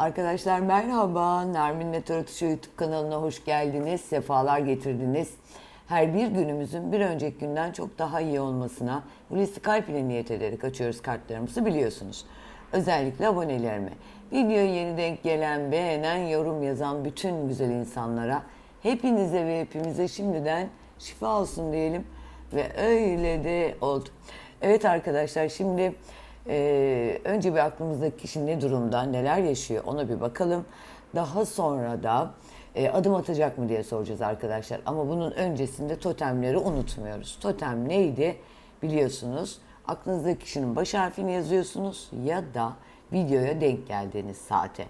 Arkadaşlar merhaba. Nermin Meteor YouTube kanalına hoş geldiniz. Sefalar getirdiniz. Her bir günümüzün bir önceki günden çok daha iyi olmasına Hulusi Kalp ile niyet ederek açıyoruz kartlarımızı biliyorsunuz. Özellikle abonelerime. Videoya yeni denk gelen, beğenen, yorum yazan bütün güzel insanlara hepinize ve hepimize şimdiden şifa olsun diyelim. Ve öyle de oldu. Evet arkadaşlar şimdi ee, önce bir aklımızdaki kişi ne durumda, neler yaşıyor ona bir bakalım. Daha sonra da e, adım atacak mı diye soracağız arkadaşlar. Ama bunun öncesinde totemleri unutmuyoruz. Totem neydi biliyorsunuz. Aklınızdaki kişinin baş harfini yazıyorsunuz ya da videoya denk geldiğiniz saate.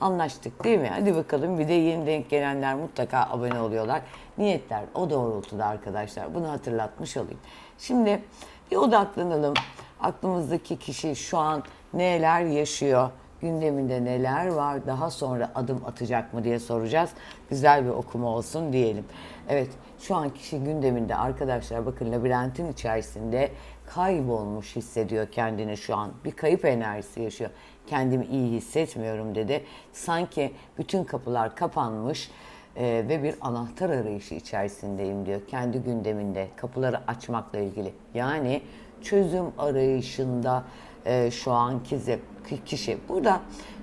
Anlaştık değil mi? Hadi bakalım bir de yeni denk gelenler mutlaka abone oluyorlar. Niyetler o doğrultuda arkadaşlar. Bunu hatırlatmış olayım. Şimdi bir odaklanalım. Aklımızdaki kişi şu an neler yaşıyor? Gündeminde neler var? Daha sonra adım atacak mı diye soracağız. Güzel bir okuma olsun diyelim. Evet şu an kişi gündeminde arkadaşlar bakın labirentin içerisinde kaybolmuş hissediyor kendini şu an. Bir kayıp enerjisi yaşıyor. Kendimi iyi hissetmiyorum dedi. Sanki bütün kapılar kapanmış e, ve bir anahtar arayışı içerisindeyim diyor. Kendi gündeminde kapıları açmakla ilgili. Yani çözüm arayışında e, şu ze- kişi. Burada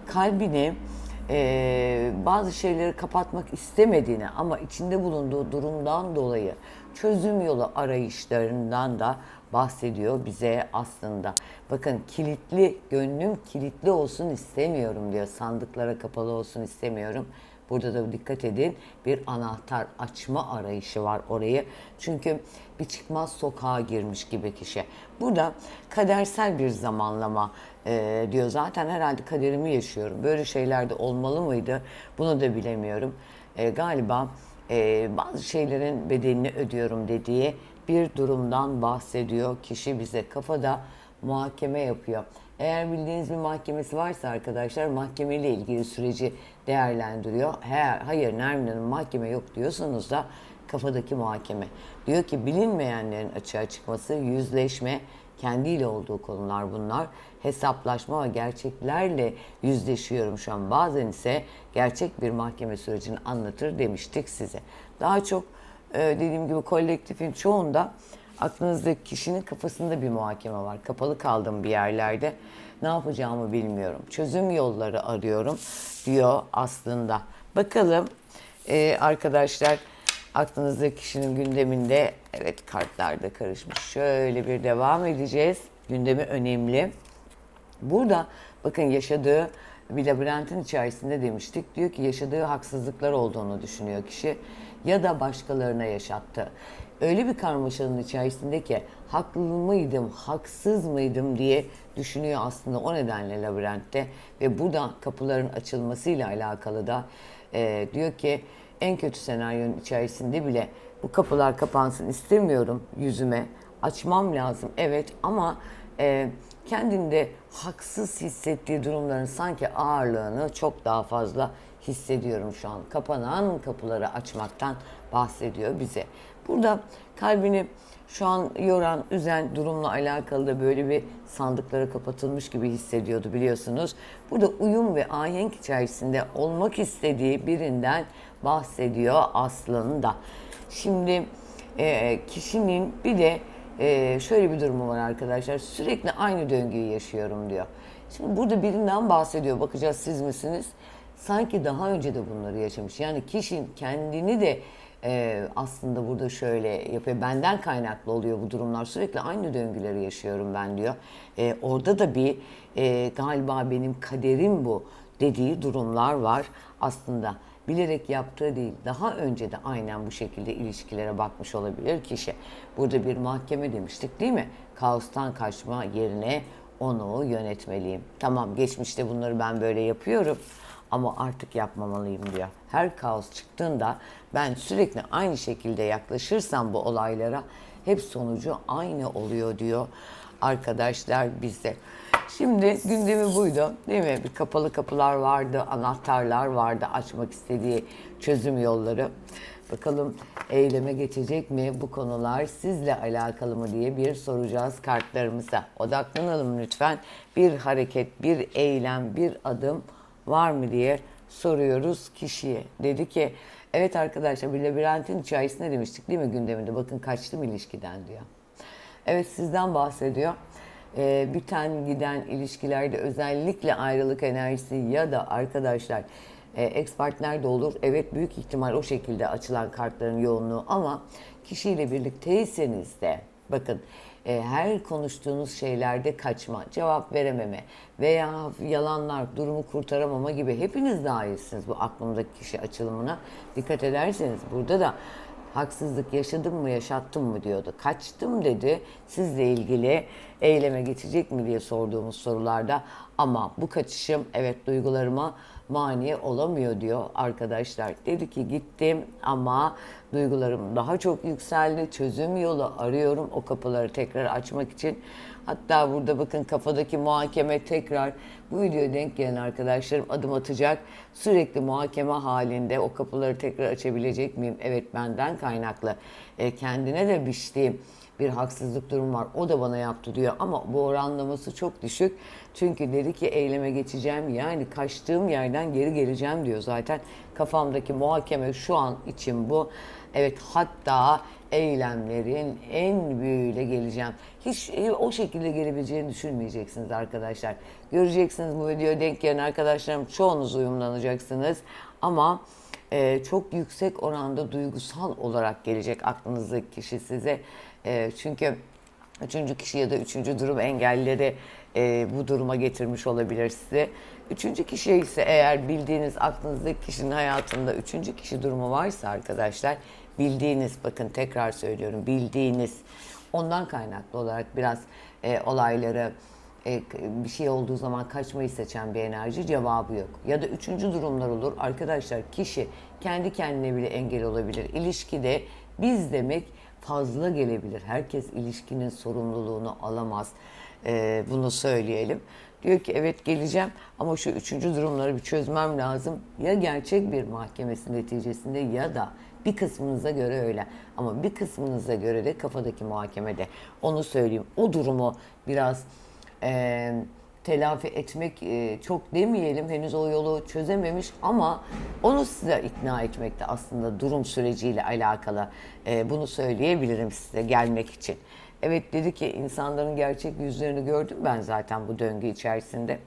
kalbini e, bazı şeyleri kapatmak istemediğini ama içinde bulunduğu durumdan dolayı çözüm yolu arayışlarından da bahsediyor bize aslında. Bakın kilitli, gönlüm kilitli olsun istemiyorum diyor. Sandıklara kapalı olsun istemiyorum. Burada da dikkat edin bir anahtar açma arayışı var orayı. Çünkü bir çıkmaz sokağa girmiş gibi kişi. Burada kadersel bir zamanlama e, diyor. Zaten herhalde kaderimi yaşıyorum. Böyle şeyler de olmalı mıydı? Bunu da bilemiyorum. E, galiba e, bazı şeylerin bedelini ödüyorum dediği bir durumdan bahsediyor. Kişi bize kafada muhakeme yapıyor. Eğer bildiğiniz bir mahkemesi varsa arkadaşlar mahkemeyle ilgili süreci değerlendiriyor. Eğer hayır Nermin Hanım mahkeme yok diyorsanız da kafadaki muhakeme. Diyor ki bilinmeyenlerin açığa çıkması, yüzleşme, kendiyle olduğu konular bunlar. Hesaplaşma ve gerçeklerle yüzleşiyorum şu an. Bazen ise gerçek bir mahkeme sürecini anlatır demiştik size. Daha çok e, dediğim gibi kolektifin çoğunda aklınızdaki kişinin kafasında bir muhakeme var. Kapalı kaldım bir yerlerde. Ne yapacağımı bilmiyorum. Çözüm yolları arıyorum diyor aslında. Bakalım e, arkadaşlar aklınızdaki kişinin gündeminde evet kartlarda karışmış. Şöyle bir devam edeceğiz. Gündemi önemli. Burada bakın yaşadığı bir labirentin içerisinde demiştik. Diyor ki yaşadığı haksızlıklar olduğunu düşünüyor kişi ya da başkalarına yaşattı. Öyle bir karmaşanın içerisinde ki haklı mıydım, haksız mıydım diye düşünüyor aslında. O nedenle labirentte ve burada kapıların açılmasıyla alakalı da e, diyor ki en kötü senaryonun içerisinde bile bu kapılar kapansın istemiyorum yüzüme. Açmam lazım. Evet ama e, kendinde haksız hissettiği durumların sanki ağırlığını çok daha fazla hissediyorum şu an. Kapanan kapıları açmaktan bahsediyor bize. Burada kalbini şu an yoran, üzen durumla alakalı da böyle bir sandıklara kapatılmış gibi hissediyordu biliyorsunuz. Burada uyum ve ahenk içerisinde olmak istediği birinden bahsediyor aslında. Şimdi e, kişinin bir de ee, şöyle bir durumu var arkadaşlar. Sürekli aynı döngüyü yaşıyorum diyor. Şimdi burada birinden bahsediyor. Bakacağız siz misiniz? Sanki daha önce de bunları yaşamış. Yani kişinin kendini de e, aslında burada şöyle yapıyor. Benden kaynaklı oluyor bu durumlar. Sürekli aynı döngüleri yaşıyorum ben diyor. E, orada da bir e, galiba benim kaderim bu dediği durumlar var aslında bilerek yaptığı değil, daha önce de aynen bu şekilde ilişkilere bakmış olabilir kişi. Burada bir mahkeme demiştik değil mi? Kaostan kaçma yerine onu yönetmeliyim. Tamam geçmişte bunları ben böyle yapıyorum ama artık yapmamalıyım diyor. Her kaos çıktığında ben sürekli aynı şekilde yaklaşırsam bu olaylara hep sonucu aynı oluyor diyor arkadaşlar bize. Şimdi gündemi buydu değil mi? Bir kapalı kapılar vardı, anahtarlar vardı, açmak istediği çözüm yolları. Bakalım eyleme geçecek mi bu konular sizle alakalı mı diye bir soracağız kartlarımıza. Odaklanalım lütfen. Bir hareket, bir eylem, bir adım var mı diye soruyoruz kişiye. Dedi ki evet arkadaşlar bir labirentin içerisinde demiştik değil mi gündeminde bakın kaçtım ilişkiden diyor. Evet sizden bahsediyor. Ee, biten giden ilişkilerde özellikle ayrılık enerjisi ya da arkadaşlar e, ex partner de olur. Evet büyük ihtimal o şekilde açılan kartların yoğunluğu ama kişiyle birlikteyseniz de bakın e, her konuştuğunuz şeylerde kaçma, cevap verememe veya yalanlar, durumu kurtaramama gibi hepiniz dahilsiniz bu aklımdaki kişi açılımına. Dikkat ederseniz burada da haksızlık yaşadım mı yaşattım mı diyordu. Kaçtım dedi sizle ilgili eyleme geçecek mi diye sorduğumuz sorularda ama bu kaçışım evet duygularıma mani olamıyor diyor arkadaşlar. Dedi ki gittim ama duygularım daha çok yükseldi. Çözüm yolu arıyorum o kapıları tekrar açmak için. Hatta burada bakın kafadaki muhakeme tekrar bu videoya denk gelen arkadaşlarım adım atacak. Sürekli muhakeme halinde o kapıları tekrar açabilecek miyim? Evet benden kaynaklı. E, kendine de biçtiğim bir haksızlık durum var. O da bana yaptı diyor ama bu oranlaması çok düşük. Çünkü dedi ki eyleme geçeceğim yani kaçtığım yerden geri geleceğim diyor zaten. Kafamdaki muhakeme şu an için bu. Evet hatta eylemlerin en büyüğüyle geleceğim. Hiç o şekilde gelebileceğini düşünmeyeceksiniz arkadaşlar. Göreceksiniz bu videoya denk gelen arkadaşlarım çoğunuz uyumlanacaksınız. Ama e, çok yüksek oranda duygusal olarak gelecek aklınızdaki kişi size. E, çünkü üçüncü kişi ya da üçüncü durum engelleri e, bu duruma getirmiş olabilir sizi. Üçüncü kişi ise eğer bildiğiniz aklınızdaki kişinin hayatında üçüncü kişi durumu varsa arkadaşlar bildiğiniz bakın tekrar söylüyorum bildiğiniz ondan kaynaklı olarak biraz e, olayları e, bir şey olduğu zaman kaçmayı seçen bir enerji cevabı yok. Ya da üçüncü durumlar olur. Arkadaşlar kişi kendi kendine bile engel olabilir. İlişkide biz demek fazla gelebilir. Herkes ilişkinin sorumluluğunu alamaz. E, bunu söyleyelim. Diyor ki evet geleceğim ama şu üçüncü durumları bir çözmem lazım. Ya gerçek bir mahkemesi neticesinde ya da bir kısmınıza göre öyle. Ama bir kısmınıza göre de kafadaki muhakemede. Onu söyleyeyim. O durumu biraz e, telafi etmek e, çok demeyelim. Henüz o yolu çözememiş ama onu size ikna etmekte aslında durum süreciyle alakalı. E, bunu söyleyebilirim size gelmek için. Evet dedi ki insanların gerçek yüzlerini gördüm ben zaten bu döngü içerisinde.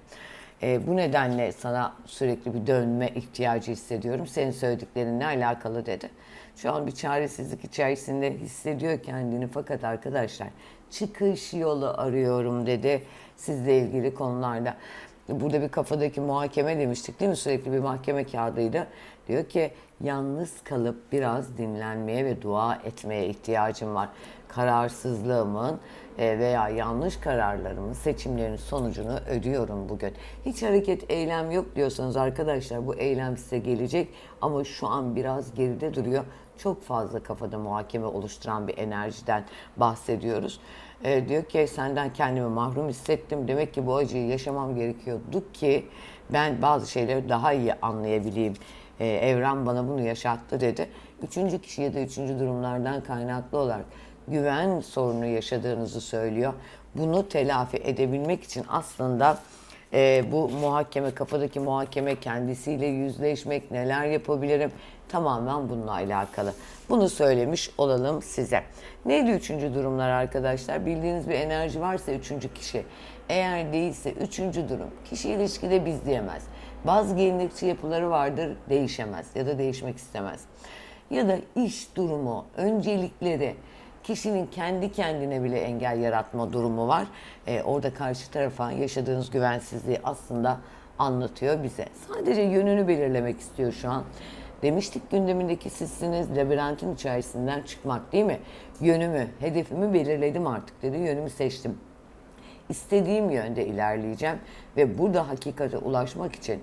E, bu nedenle sana sürekli bir dönme ihtiyacı hissediyorum. Senin söylediklerinle alakalı dedi. Şu an bir çaresizlik içerisinde hissediyor kendini fakat arkadaşlar çıkış yolu arıyorum dedi sizle ilgili konularda. Burada bir kafadaki muhakeme demiştik değil mi? Sürekli bir mahkeme kağıdıydı. Diyor ki yalnız kalıp biraz dinlenmeye ve dua etmeye ihtiyacım var. Kararsızlığımın e, veya yanlış kararlarımın, seçimlerin sonucunu ödüyorum bugün. Hiç hareket, eylem yok diyorsanız arkadaşlar bu eylem size gelecek ama şu an biraz geride duruyor. Çok fazla kafada muhakeme oluşturan bir enerjiden bahsediyoruz. E, diyor ki senden kendimi mahrum hissettim. Demek ki bu acıyı yaşamam gerekiyordu ki ben bazı şeyleri daha iyi anlayabileyim. E, evren bana bunu yaşattı dedi. Üçüncü kişi ya da üçüncü durumlardan kaynaklı olarak güven sorunu yaşadığınızı söylüyor. Bunu telafi edebilmek için aslında e, bu muhakeme, kafadaki muhakeme kendisiyle yüzleşmek, neler yapabilirim tamamen bununla alakalı. Bunu söylemiş olalım size. Neydi üçüncü durumlar arkadaşlar? Bildiğiniz bir enerji varsa üçüncü kişi. Eğer değilse üçüncü durum kişi ilişkide biz diyemez. Bazı gelenekçi yapıları vardır değişemez ya da değişmek istemez. Ya da iş durumu, öncelikleri, kişinin kendi kendine bile engel yaratma durumu var. Ee, orada karşı tarafa yaşadığınız güvensizliği aslında anlatıyor bize. Sadece yönünü belirlemek istiyor şu an. Demiştik gündemindeki sizsiniz labirentin içerisinden çıkmak değil mi? Yönümü, hedefimi belirledim artık dedi. Yönümü seçtim. İstediğim yönde ilerleyeceğim ve burada hakikate ulaşmak için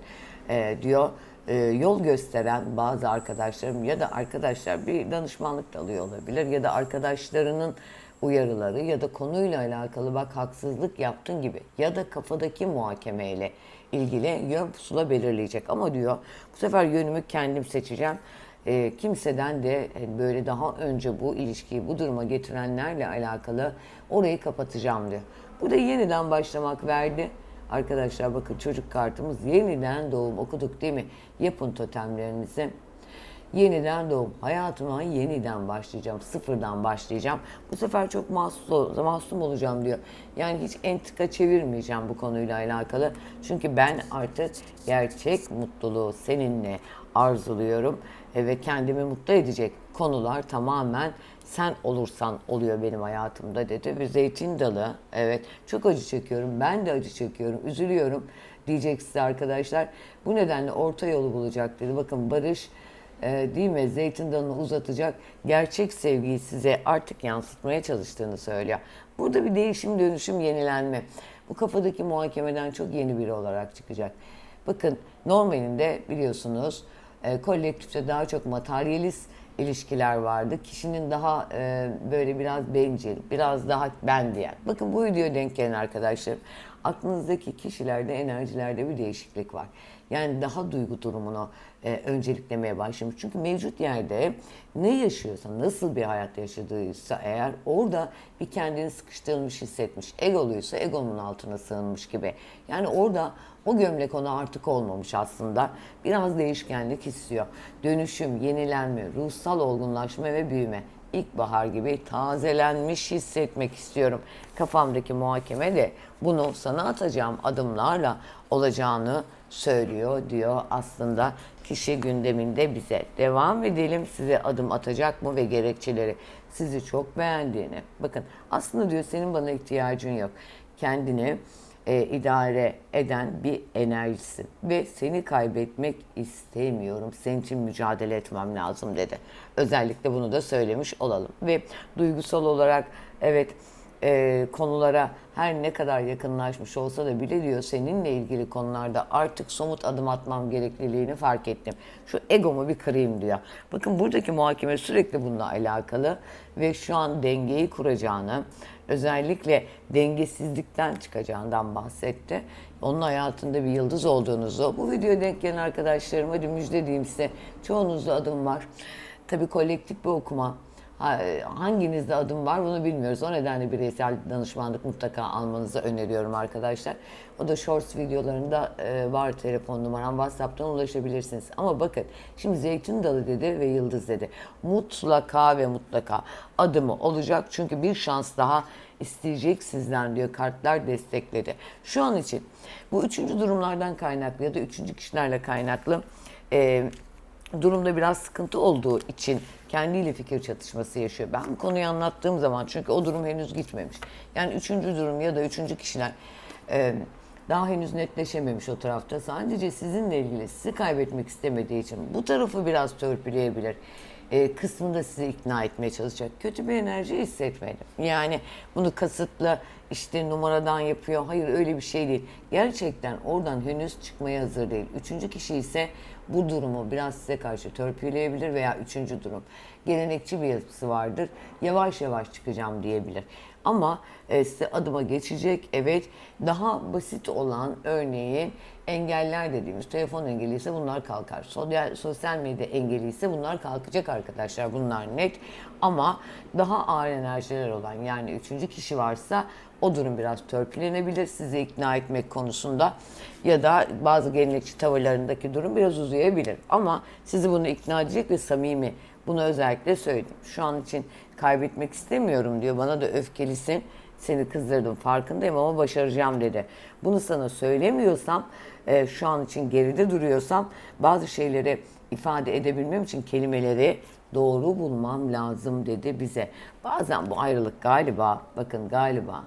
e, diyor e, yol gösteren bazı arkadaşlarım ya da arkadaşlar bir danışmanlık da alıyor olabilir ya da arkadaşlarının uyarıları ya da konuyla alakalı bak haksızlık yaptın gibi ya da kafadaki muhakemeyle ilgili yön pusula belirleyecek. Ama diyor bu sefer yönümü kendim seçeceğim. E, kimseden de e, böyle daha önce bu ilişkiyi bu duruma getirenlerle alakalı orayı kapatacağım diyor. Burada yeniden başlamak verdi. Arkadaşlar bakın çocuk kartımız yeniden doğum okuduk değil mi? Yapın totemlerinizi. Yeniden doğum. Hayatıma yeniden başlayacağım. Sıfırdan başlayacağım. Bu sefer çok masum, masum olacağım diyor. Yani hiç entrika çevirmeyeceğim bu konuyla alakalı. Çünkü ben artık gerçek mutluluğu seninle arzuluyorum. E, Ve kendimi mutlu edecek konular tamamen sen olursan oluyor benim hayatımda dedi. Bir zeytin dalı. Evet çok acı çekiyorum. Ben de acı çekiyorum. Üzülüyorum diyecek size arkadaşlar. Bu nedenle orta yolu bulacak dedi. Bakın Barış e, değil mi zeytin dalını uzatacak gerçek sevgiyi size artık yansıtmaya çalıştığını söylüyor. Burada bir değişim, dönüşüm, yenilenme. Bu kafadaki muhakemeden çok yeni biri olarak çıkacak. Bakın normalinde biliyorsunuz e, kolektifte daha çok materyalist ilişkiler vardı. Kişinin daha e, böyle biraz bencil, biraz daha ben diyen. Bakın bu videoya denk gelen arkadaşlar. Aklınızdaki kişilerde, enerjilerde bir değişiklik var. Yani daha duygu durumunu e, önceliklemeye başlamış. Çünkü mevcut yerde ne yaşıyorsa, nasıl bir hayat yaşadıysa eğer orada bir kendini sıkıştırılmış hissetmiş. Egoluysa egonun altına sığınmış gibi. Yani orada o gömlek ona artık olmamış aslında. Biraz değişkenlik istiyor. Dönüşüm, yenilenme, ruhsal olgunlaşma ve büyüme. İlkbahar gibi tazelenmiş hissetmek istiyorum. Kafamdaki muhakeme de bunu sana atacağım adımlarla olacağını söylüyor diyor aslında kişi gündeminde bize. Devam edelim size adım atacak mı ve gerekçeleri sizi çok beğendiğini. Bakın aslında diyor senin bana ihtiyacın yok. Kendini e, idare eden bir enerjisin ve seni kaybetmek istemiyorum. Senin için mücadele etmem lazım dedi. Özellikle bunu da söylemiş olalım ve duygusal olarak evet e, konulara her ne kadar yakınlaşmış olsa da bile diyor seninle ilgili konularda artık somut adım atmam gerekliliğini fark ettim. Şu egomu bir kırayım diyor. Bakın buradaki muhakeme sürekli bununla alakalı ve şu an dengeyi kuracağını, özellikle dengesizlikten çıkacağından bahsetti. Onun hayatında bir yıldız olduğunuzu, bu videoya denk gelen arkadaşlarım hadi müjde diyeyim size, çoğunuzda adım var. Tabii kolektif bir okuma, Hanginizde adım var bunu bilmiyoruz. O nedenle bireysel danışmanlık mutlaka almanızı öneriyorum arkadaşlar. O da shorts videolarında e, var telefon numaram. WhatsApp'tan ulaşabilirsiniz. Ama bakın şimdi zeytin dalı dedi ve yıldız dedi. Mutlaka ve mutlaka adımı olacak. Çünkü bir şans daha isteyecek sizden diyor. Kartlar destekledi. Şu an için bu üçüncü durumlardan kaynaklı ya da üçüncü kişilerle kaynaklı e, durumda biraz sıkıntı olduğu için kendiyle fikir çatışması yaşıyor. Ben bu konuyu anlattığım zaman çünkü o durum henüz gitmemiş. Yani üçüncü durum ya da üçüncü kişiler e, daha henüz netleşememiş o tarafta. Sadece sizinle ilgili sizi kaybetmek istemediği için bu tarafı biraz törpüleyebilir. E, kısmında sizi ikna etmeye çalışacak. Kötü bir enerji hissetmedim. Yani bunu kasıtlı işte numaradan yapıyor. Hayır öyle bir şey değil. Gerçekten oradan henüz çıkmaya hazır değil. Üçüncü kişi ise bu durumu biraz size karşı törpüleyebilir veya üçüncü durum. Gelenekçi bir yapısı vardır. Yavaş yavaş çıkacağım diyebilir. Ama e, size adıma geçecek. Evet daha basit olan örneğin engeller dediğimiz telefon engeli ise bunlar kalkar. Sosyal, sosyal medya engeli ise bunlar kalkacak arkadaşlar. Bunlar net. Ama daha ağır enerjiler olan yani üçüncü kişi varsa o durum biraz törpülenebilir sizi ikna etmek konusunda ya da bazı gelenekçi tavırlarındaki durum biraz uzayabilir. Ama sizi bunu ikna edecek ve samimi bunu özellikle söyledim. Şu an için kaybetmek istemiyorum diyor. Bana da öfkelisin. Seni kızdırdım farkındayım ama başaracağım dedi. Bunu sana söylemiyorsam, e, şu an için geride duruyorsam bazı şeyleri ifade edebilmem için kelimeleri doğru bulmam lazım dedi bize. Bazen bu ayrılık galiba, bakın galiba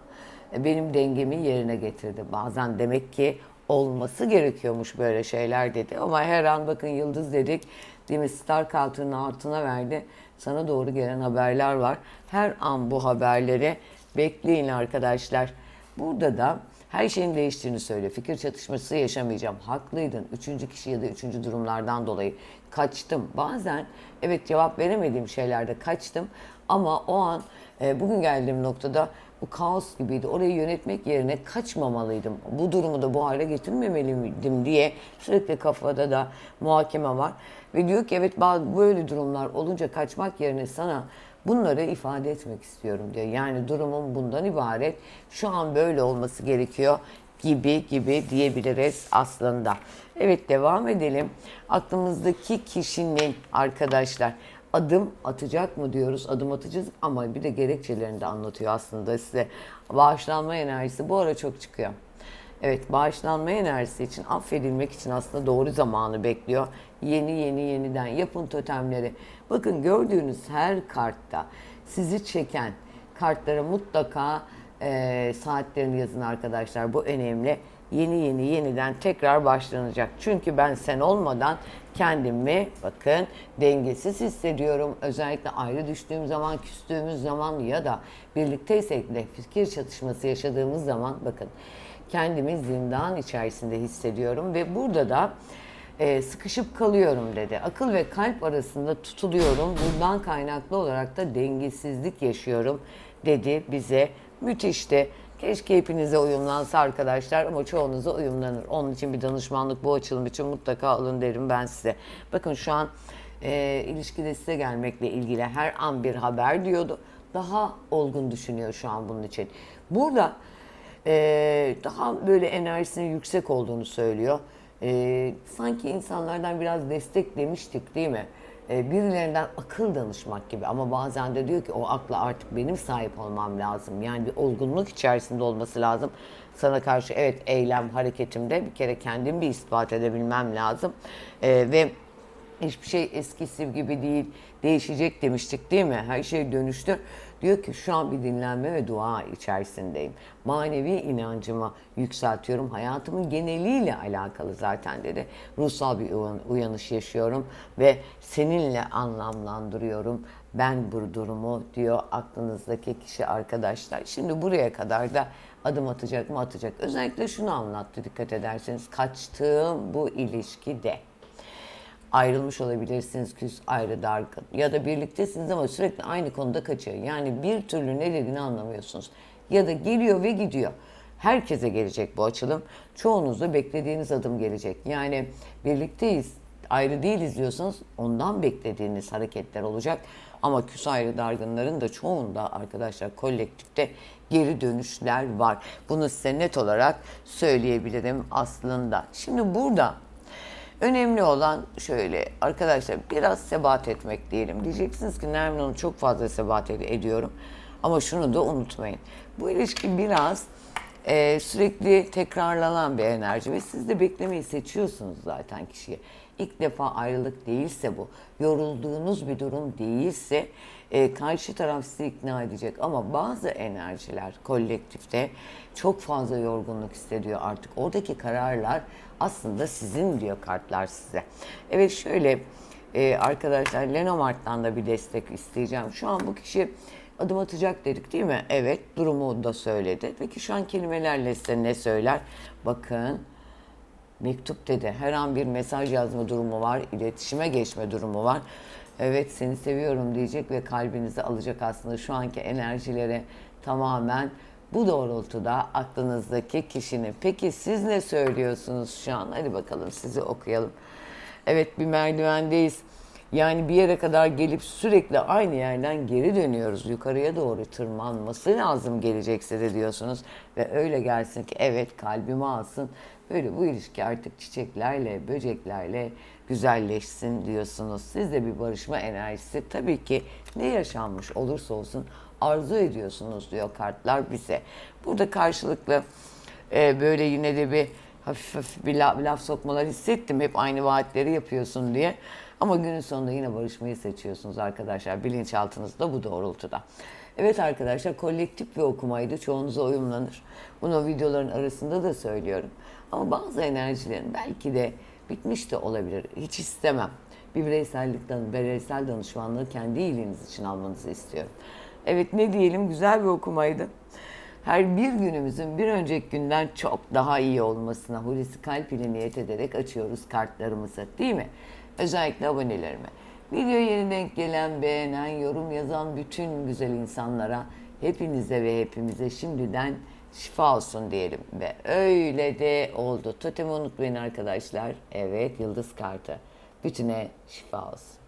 e, benim dengemi yerine getirdi. Bazen demek ki olması gerekiyormuş böyle şeyler dedi. Ama her an bakın yıldız dedik. Değil mi? Star kartının altına verdi. Sana doğru gelen haberler var. Her an bu haberleri bekleyin arkadaşlar. Burada da her şeyin değiştiğini söylüyor. Fikir çatışması yaşamayacağım. Haklıydın. Üçüncü kişi ya da üçüncü durumlardan dolayı kaçtım. Bazen evet cevap veremediğim şeylerde kaçtım. Ama o an e, bugün geldiğim noktada bu kaos gibiydi. Orayı yönetmek yerine kaçmamalıydım. Bu durumu da bu hale getirmemeliydim diye sürekli kafada da muhakeme var. Ve diyor ki evet böyle durumlar olunca kaçmak yerine sana bunları ifade etmek istiyorum diyor. Yani durumum bundan ibaret. Şu an böyle olması gerekiyor. gibi gibi diyebiliriz aslında. Evet devam edelim. Aklımızdaki kişinin arkadaşlar adım atacak mı diyoruz. Adım atacağız ama bir de gerekçelerini de anlatıyor aslında size. Bağışlanma enerjisi bu ara çok çıkıyor. Evet bağışlanma enerjisi için affedilmek için aslında doğru zamanı bekliyor. Yeni yeni yeniden yapın totemleri. Bakın gördüğünüz her kartta sizi çeken kartlara mutlaka e, saatlerini yazın arkadaşlar. Bu önemli. Yeni yeni yeniden tekrar başlanacak. Çünkü ben sen olmadan kendimi bakın dengesiz hissediyorum. Özellikle ayrı düştüğüm zaman, küstüğümüz zaman ya da birlikteysek de fikir çatışması yaşadığımız zaman bakın kendimi zindan içerisinde hissediyorum ve burada da e, sıkışıp kalıyorum dedi. Akıl ve kalp arasında tutuluyorum. Bundan kaynaklı olarak da dengesizlik yaşıyorum dedi bize. Müthişti. Keşke hepinize uyumlansa arkadaşlar ama çoğunuza uyumlanır. Onun için bir danışmanlık bu açılım için mutlaka alın derim ben size. Bakın şu an e, ilişkide size gelmekle ilgili her an bir haber diyordu. Daha olgun düşünüyor şu an bunun için. Burada e, daha böyle enerjisinin yüksek olduğunu söylüyor. E, sanki insanlardan biraz destek demiştik değil mi? E, birilerinden akıl danışmak gibi ama bazen de diyor ki o akla artık benim sahip olmam lazım. Yani bir olgunluk içerisinde olması lazım. Sana karşı evet eylem hareketimde bir kere kendimi bir ispat edebilmem lazım. E, ve hiçbir şey eskisi gibi değil, değişecek demiştik değil mi? Her şey dönüştü. Diyor ki şu an bir dinlenme ve dua içerisindeyim. Manevi inancımı yükseltiyorum. Hayatımın geneliyle alakalı zaten dedi. Ruhsal bir uyan- uyanış yaşıyorum ve seninle anlamlandırıyorum. Ben bu durumu diyor aklınızdaki kişi arkadaşlar. Şimdi buraya kadar da adım atacak mı atacak. Özellikle şunu anlattı dikkat ederseniz. Kaçtığım bu ilişkide ayrılmış olabilirsiniz küs ayrı dargın ya da birliktesiniz ama sürekli aynı konuda kaçıyor. Yani bir türlü ne dediğini anlamıyorsunuz. Ya da geliyor ve gidiyor. Herkese gelecek bu açılım. Çoğunuzda beklediğiniz adım gelecek. Yani birlikteyiz, ayrı değiliz diyorsanız ondan beklediğiniz hareketler olacak. Ama küs ayrı dargınların da çoğunda arkadaşlar kolektifte geri dönüşler var. Bunu size net olarak söyleyebilirim aslında. Şimdi burada Önemli olan şöyle arkadaşlar biraz sebat etmek diyelim. Diyeceksiniz ki Nermin çok fazla sebat ed- ediyorum. Ama şunu da unutmayın. Bu ilişki biraz e, sürekli tekrarlanan bir enerji ve siz de beklemeyi seçiyorsunuz zaten kişiye. İlk defa ayrılık değilse bu, yorulduğunuz bir durum değilse e, karşı taraf sizi ikna edecek. Ama bazı enerjiler kolektifte çok fazla yorgunluk hissediyor artık. Oradaki kararlar aslında sizin diyor kartlar size. Evet şöyle e, arkadaşlar Lenomart'tan da bir destek isteyeceğim. Şu an bu kişi adım atacak dedik değil mi? Evet durumu da söyledi. Peki şu an kelimelerle size ne söyler? Bakın mektup dedi. Her an bir mesaj yazma durumu var, iletişime geçme durumu var. Evet seni seviyorum diyecek ve kalbinizi alacak aslında şu anki enerjileri tamamen bu doğrultuda aklınızdaki kişinin. Peki siz ne söylüyorsunuz şu an? Hadi bakalım sizi okuyalım. Evet bir merdivendeyiz. Yani bir yere kadar gelip sürekli aynı yerden geri dönüyoruz. Yukarıya doğru tırmanması lazım gelecekse de diyorsunuz. Ve öyle gelsin ki evet kalbimi alsın. Böyle bu ilişki artık çiçeklerle, böceklerle güzelleşsin diyorsunuz. Siz de bir barışma enerjisi tabii ki ne yaşanmış olursa olsun arzu ediyorsunuz diyor kartlar bize. Burada karşılıklı e, böyle yine de bir hafif hafif bir laf, laf sokmalar hissettim. Hep aynı vaatleri yapıyorsun diye. Ama günün sonunda yine barışmayı seçiyorsunuz arkadaşlar. Bilinçaltınızda bu doğrultuda. Evet arkadaşlar kolektif bir okumaydı. Çoğunuza uyumlanır. Bunu videoların arasında da söylüyorum. Ama bazı enerjilerin belki de bitmiş de olabilir. Hiç istemem. Bir bireysellikten, bireysel danışmanlığı kendi iyiliğiniz için almanızı istiyorum. Evet ne diyelim güzel bir okumaydı. Her bir günümüzün bir önceki günden çok daha iyi olmasına Hulusi Kalp ile niyet ederek açıyoruz kartlarımızı değil mi? Özellikle abonelerime. Video yeni denk gelen, beğenen, yorum yazan bütün güzel insanlara, hepinize ve hepimize şimdiden şifa olsun diyelim. Ve öyle de oldu. Totemi unutmayın arkadaşlar. Evet, yıldız kartı. Bütüne şifa olsun.